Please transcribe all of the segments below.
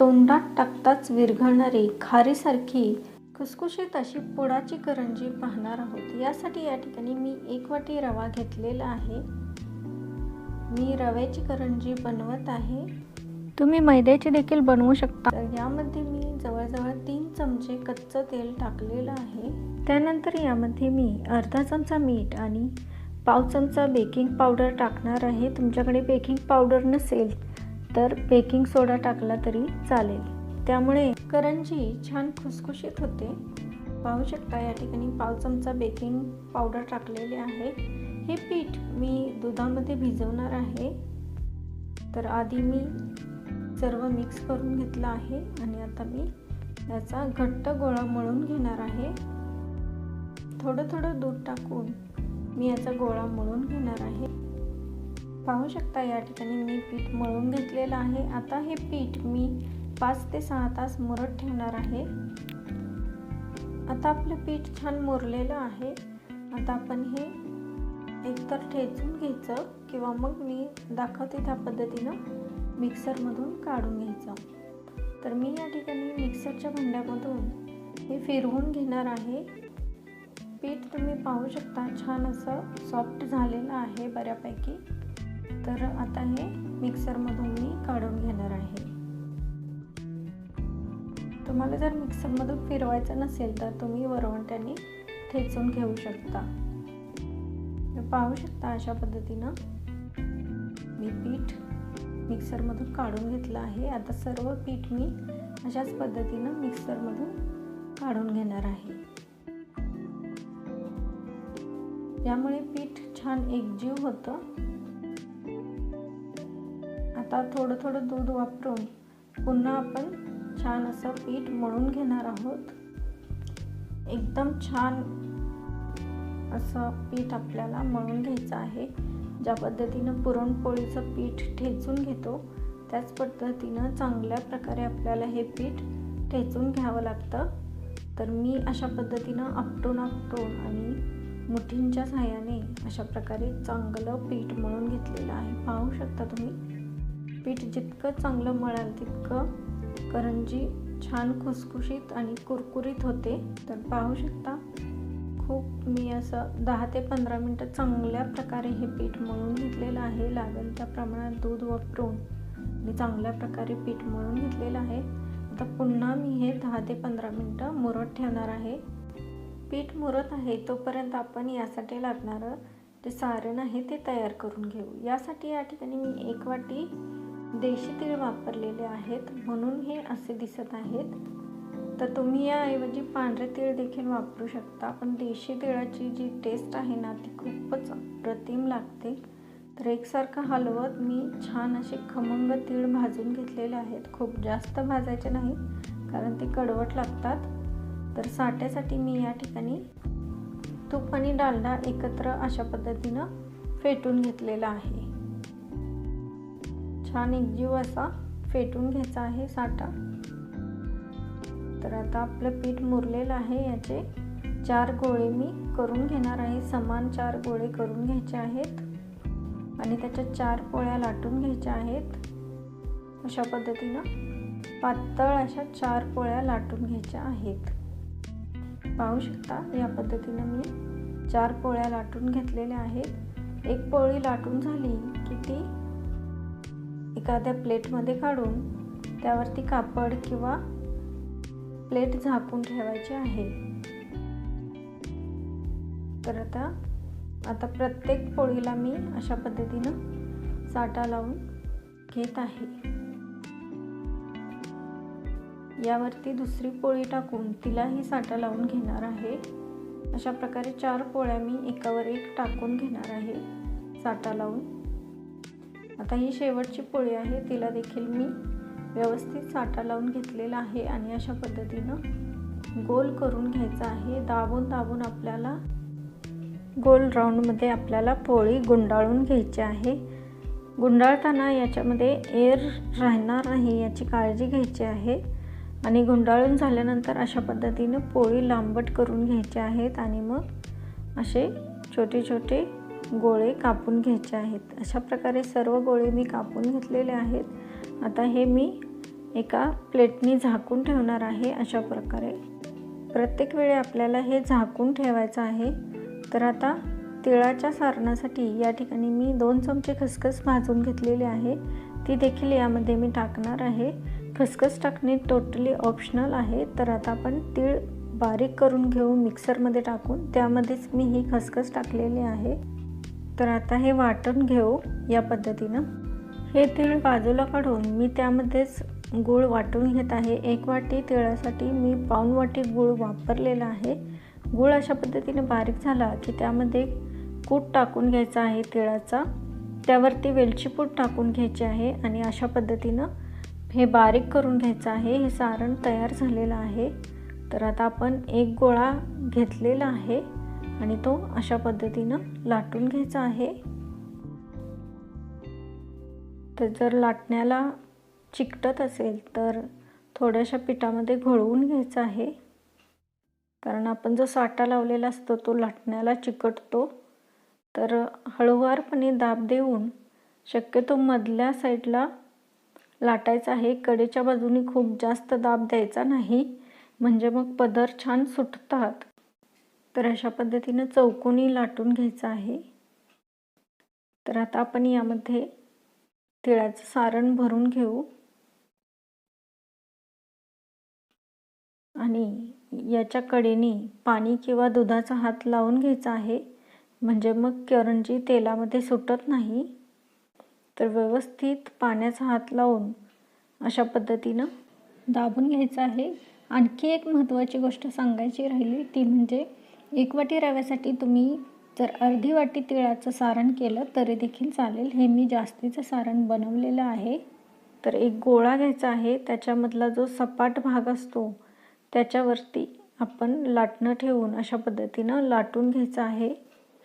तोंडात टाकताच विरघळणारी खारीसारखी खुसखुशीत अशी पुडाची करंजी पाहणार आहोत. यासाठी या ठिकाणी मी एक वाटी रवा घेतलेला आहे. मी रव्याची करंजी बनवत आहे. तुम्ही मैद्याची देखील बनवू शकता. तर यामध्ये मी जवळजवळ तीन चमचे कच्चं तेल टाकलेलं आहे. त्यानंतर यामध्ये मी अर्धा चमचा मीठ आणि पाव चमचा बेकिंग पावडर टाकणार आहे. तुमच्याकडे बेकिंग पावडर नसेल तर बेकिंग सोडा टाकला तरी चालेल. त्यामुळे करंजी छान खुसखुशीत होते. पाहू शकता या ठिकाणी पाव चमचा बेकिंग पावडर टाकलेले आहे. हे पीठ मी दुधामध्ये भिजवणार आहे. तर आधी मी सर्व मिक्स करून घेतलं आहे आणि आता मी याचा घट्ट गोळा मळून घेणार आहे. थोडं थोडं दूध टाकून मी याचा गोळा मळून घेणार आहे. पाहू शकता या ठिकाणी मी पीठ मळून घेतलेलं आहे. आता हे पीठ मी पाच ते सहा तास मुरत ठेवणार आहे. आता आपलं पीठ छान मुरलेलं आहे. आता आपण हे एकतर ठेचून घ्यायचं किंवा मग मी दाखवते त्या पद्धतीनं मिक्सरमधून काढून घ्यायचं. तर मी या ठिकाणी मिक्सरच्या भांड्यामधून हे फिरवून घेणार आहे. पीठ तुम्ही पाहू शकता छान असं सॉफ्ट झालेलं आहे बऱ्यापैकी. तर आता हे मिक्सरमधून मी काढून घेणार आहे. तुम्हाला जर मिक्सरमधून फिरवायचं नसेल तर तुम्ही वरवंट्याने ठेचून घेऊ शकता. पाहू शकता अशा पद्धतीनं मी पीठ मिक्सरमधून काढून घेतलं आहे. आता सर्व पीठ मी अशाच पद्धतीनं मिक्सरमधून काढून घेणार आहे. यामुळे पीठ छान एकजीव होतं. आता थोडं थोडं दूध वापरून पुन्हा आपण छान असं पीठ मळून घेणार आहोत. एकदम छान असं पीठ आपल्याला मळून घ्यायचं आहे. ज्या पद्धतीनं पुरणपोळीचं पीठ ठेचून घेतो त्याच पद्धतीनं चांगल्या प्रकारे आपल्याला हे पीठ ठेचून घ्यावं लागतं. तर मी अशा पद्धतीनं आपटून आपटून आणि मुठींच्या सहाय्याने अशा प्रकारे चांगलं पीठ मळून घेतलेलं आहे. पाहू शकता तुम्ही? पीठ जितकं चांगलं मळाल तितकं करंजी छान खुसखुशीत आणि कुरकुरीत होते. तर पाहू शकता खूप मी असं दहा ते पंधरा मिनटं चांगल्या प्रकारे हे पीठ मळून घेतलेलं आहे. लागेल त्या प्रमाणात दूध वापरून मी चांगल्या प्रकारे पीठ मळून घेतलेलं आहे. आता पुन्हा मी हे दहा ते पंधरा मिनटं मुरत ठेवणार आहे. पीठ मुरत आहे तोपर्यंत आपण यासाठी लागणारं जे सारण आहे ते तयार करून घेऊ. यासाठी या ठिकाणी मी एक वाटी देशी तीळ वापरलेले आहेत म्हणून हे असे दिसत आहेत. तर तुम्ही याऐवजी पांढरे तीळ देखील वापरू शकता. पण देशी तिळाची जी टेस्ट आहे ना ती खूपच अप्रतिम लागते. तर एकसारखं हलवत मी छान असे खमंग तीळ भाजून घेतलेले आहेत. खूप जास्त भाजायचे नाहीत कारण ते कडवट लागतात. तर साठ्यासाठी मी या ठिकाणी तूप आणि डालडा एकत्र अशा पद्धतीनं फेटून घेतलेला आहे. छान एकजीव असा फेटून घ्यायचा आहे साठा. तर आता आपलं पीठ मुरलेलं आहे याचे चार गोळे मी करून घेणार आहे. समान चार गोळे करून घ्यायचे आहेत आणि त्याच्या चार पोळ्या लाटून घ्यायच्या आहेत. अशा पद्धतीनं पातळ अशा चार पोळ्या लाटून घ्यायच्या आहेत. पाहू शकता या पद्धतीनं मी चार पोळ्या लाटून घेतलेल्या आहेत. एक पोळी लाटून झाली की ती एखाद्या प्लेटमध्ये काढून त्यावरती कापड किंवा प्लेट झाकून ठेवायची आहे. तर आता आता प्रत्येक पोळीला मी अशा पद्धतीनं साठा लावून घेत आहे. यावरती दुसरी पोळी टाकून तिलाही साठा लावून घेणार आहे. अशा प्रकारे चार पोळ्या मी एकावर एक टाकून घेणार आहे. साठा लावून आता ही शेवटची पोळी आहे. तिला देखील मी व्यवस्थित साठा लावून घेतलेला आहे आणि अशा पद्धतीनं गोल करून घ्यायचा आहे. दाबून दाबून आपल्याला गोल राऊंडमध्ये आपल्याला पोळी गुंडाळून घ्यायची आहे. गुंडाळताना याच्यामध्ये एअर राहणार नाही याची काळजी घ्यायची आहे आणि गुंडाळून झाल्यानंतर अशा पद्धतीनं पोळी लांबट करून घ्यायची आहेत आणि मग असे छोटे छोटे गोळे कापून घ्यायचे आहेत. अशा प्रकारे सर्व गोळे मी कापून घेतलेले आहेत. आता हे मी एका प्लेटनी झाकून ठेवणार आहे अशा प्रकारे. प्रत्येक वेळी आपल्याला हे झाकून ठेवायचं आहे. तर आता तिळाच्या सारणासाठी या ठिकाणी मी दोन चमचे खसखस भाजून घेतलेली आहे. ती देखील यामध्ये मी टाकणार आहे. खसखस टाकणे टोटली ऑप्शनल आहे. तर आता आपण तीळ बारीक करून घेऊ मिक्सरमध्ये टाकून. त्यामध्येच मी ही खसखस टाकलेली आहे. तर आता हे वाटण घेऊ या पद्धतीनं. हे तीळ बाजूला काढून मी त्यामध्येच गूळ वाटून घेत आहे. एक वाटी तिळासाठी मी पाऊन वाटी गूळ वापरलेला आहे. गूळ अशा पद्धतीने बारीक झाला की त्यामध्ये कूट टाकून घ्यायचा आहे तिळाचा. त्यावरती वेलचीपूट टाकून घ्यायची आहे आणि अशा पद्धतीनं हे बारीक करून घ्यायचं आहे. हे सारण तयार झालेलं आहे. तर आता आपण एक गोळा घेतलेला आहे. आणि तो अशा पद्धतीनं लाटून घ्यायचा आहे. तर जर लाटण्याला चिकटत असेल तर थोड्याशा पिठामध्ये घोळवून घ्यायचं आहे. कारण आपण जो साठा लावलेला असतो तो लाटण्याला चिकटतो. तर हळूवारपणे दाब देऊन शक्यतो मधल्या साईडला लाटायचं आहे. कडेच्या बाजूने खूप जास्त दाब द्यायचा नाही. म्हणजे मग पदर छान सुटतात. तर अशा पद्धतीनं चौकोनी लाटून घ्यायचं आहे. तर आता आपण यामध्ये तिळाचं सारण भरून घेऊ. आणि याच्या कडेने पाणी किंवा दुधाचा हात लावून घ्यायचा आहे. म्हणजे मग करंजी तेलामध्ये सुटत नाही. तर व्यवस्थित पाण्याचा हात लावून अशा पद्धतीनं दाबून घ्यायचं आहे. आणखी एक महत्त्वाची गोष्ट सांगायची राहिली ती म्हणजे एक वाटी रव्यासाठी तुम्ही जर अर्धी वाटी तिळाचं सारण केलं तरी देखील चालेल. हे मी जास्तीचं सारण बनवलेलं आहे. तर एक गोळा घ्यायचा आहे. त्याच्यामधला जो सपाट भाग असतो त्याच्यावरती आपण लाटणं ठेवून अशा पद्धतीनं लाटून घ्यायचं आहे.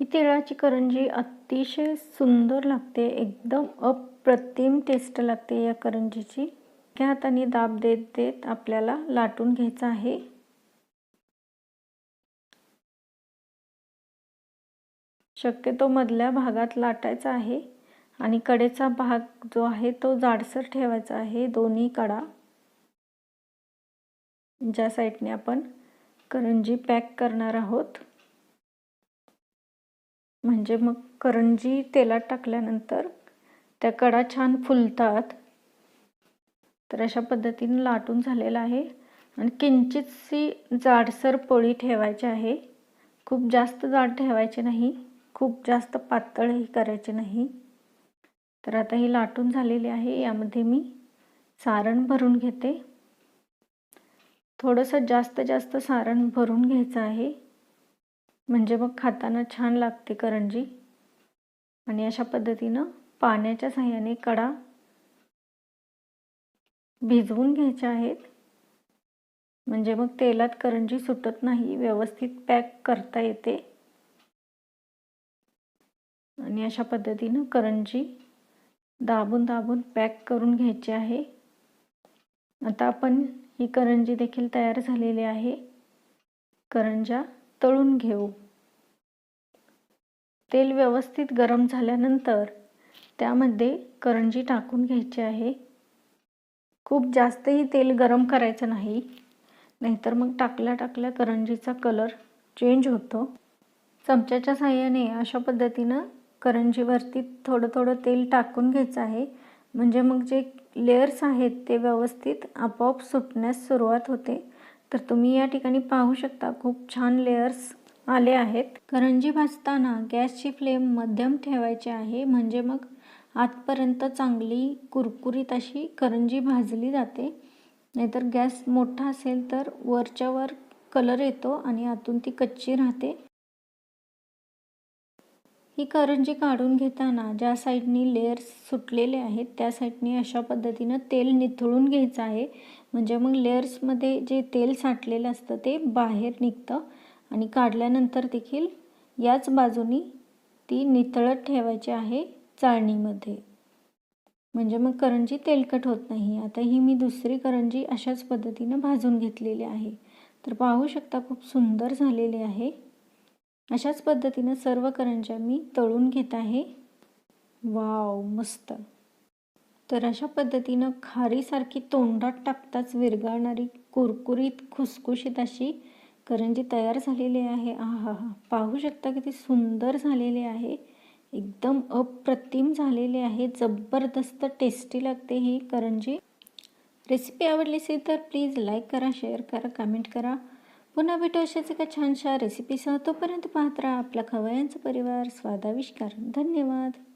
ही तिळाची करंजी अतिशय सुंदर लागते. एकदम अप्रतिम टेस्ट लागते या करंजीची. त्या हाताने दाब देत देत आपल्याला लाटून घ्यायचं आहे. शक्यतो मधल्या भागात लाटायचा आहे आणि कडेचा भाग जो आहे तो जाडसर ठेवायचा आहे दोन्ही कडा. ज्या साईडने आपण करंजी पॅक करणार आहोत. म्हणजे मग करंजी तेलात टाकल्यानंतर त्या कडा छान फुलतात. तर अशा पद्धतीने लाटून झालेला आहे आणि किंचितशी जाडसर पोळी ठेवायची आहे. खूप जास्त जाड ठेवायची नाही. खूप जास्त पातळही करायची नाही. तर आता ही लाटून झालेली आहे. यामध्ये मी सारण भरून घेते. थोडंसं जास्त जास्त सारण भरून घ्यायचं आहे. म्हणजे मग खाताना छान लागते करंजी. आणि अशा पद्धतीनं पाण्याच्या साह्याने कडा भिजवून घ्यायच्या आहेत. म्हणजे मग तेलात करंजी सुटत नाही. व्यवस्थित पॅक करता येते. आणि अशा पद्धतीनं करंजी दाबून दाबून पॅक करून घ्यायची आहे. आता आपण ही करंजी देखील तयार झालेली आहे. करंजा तळून घेऊ. तेल व्यवस्थित गरम झाल्यानंतर त्यामध्ये करंजी टाकून घ्यायची आहे. खूप जास्तही तेल गरम करायचं नाही नाहीतर मग टाकल्या टाकल्या करंजीचा कलर चेंज होतो. चमच्याच्या साह्याने अशा पद्धतीनं करंजीवरती थोडं थोडं तेल टाकून घ्यायचं आहे. म्हणजे मग जे लेयर्स आहेत ते व्यवस्थित आपोआप सुटण्यास सुरुवात होते. तर तुम्ही या ठिकाणी पाहू शकता खूप छान लेयर्स आले आहेत. करंजी भाजताना गॅसची फ्लेम मध्यम ठेवायची आहे. म्हणजे मग आतपर्यंत चांगली कुरकुरीत अशी करंजी भाजली जाते. नाहीतर गॅस मोठा असेल तर वरच्या वर कलर येतो आणि आतून ती कच्ची राहते. ही करंजी काढून घेताना ज्या साईडनी लेअर्स सुटलेले आहेत त्या साईडनी अशा पद्धतीनं तेल निथळून घ्यायचं आहे. म्हणजे मग लेअर्समध्ये जे तेल साठलेलं असतं ते बाहेर निघतं आणि काढल्यानंतर देखील याच बाजूनी ती नितळत ठेवायची आहे चाळणीमध्ये. म्हणजे मग करंजी तेलकट होत नाही. आता ही मी दुसरी करंजी अशाच पद्धतीनं भाजून घेतलेली आहे. तर पाहू शकता खूप सुंदर झालेली आहे. अशाच पद्धतीनं सर्व करंज्या मी तळून घेत आहे. वाव मस्त. तर अशा पद्धतीनं खारीसारखी तोंडात टाकताच विरघळणारी कुरकुरीत खुसखुशीत अशी करंजी तयार झालेली आहे. आहा हा हा पाहू शकता किती सुंदर झालेली आहे. एकदम अप्रतिम झालेले आहे. जबरदस्त टेस्टी लागते ही करंजी. रेसिपी आवडली असेल तर प्लीज लाईक करा शेअर करा कमेंट करा. पुन्हा भेटू अशाच एका छानशा रेसिपीसह तोपर्यंत पाहत राहा आपला खवयांचा परिवार स्वादाविष्कार. धन्यवाद.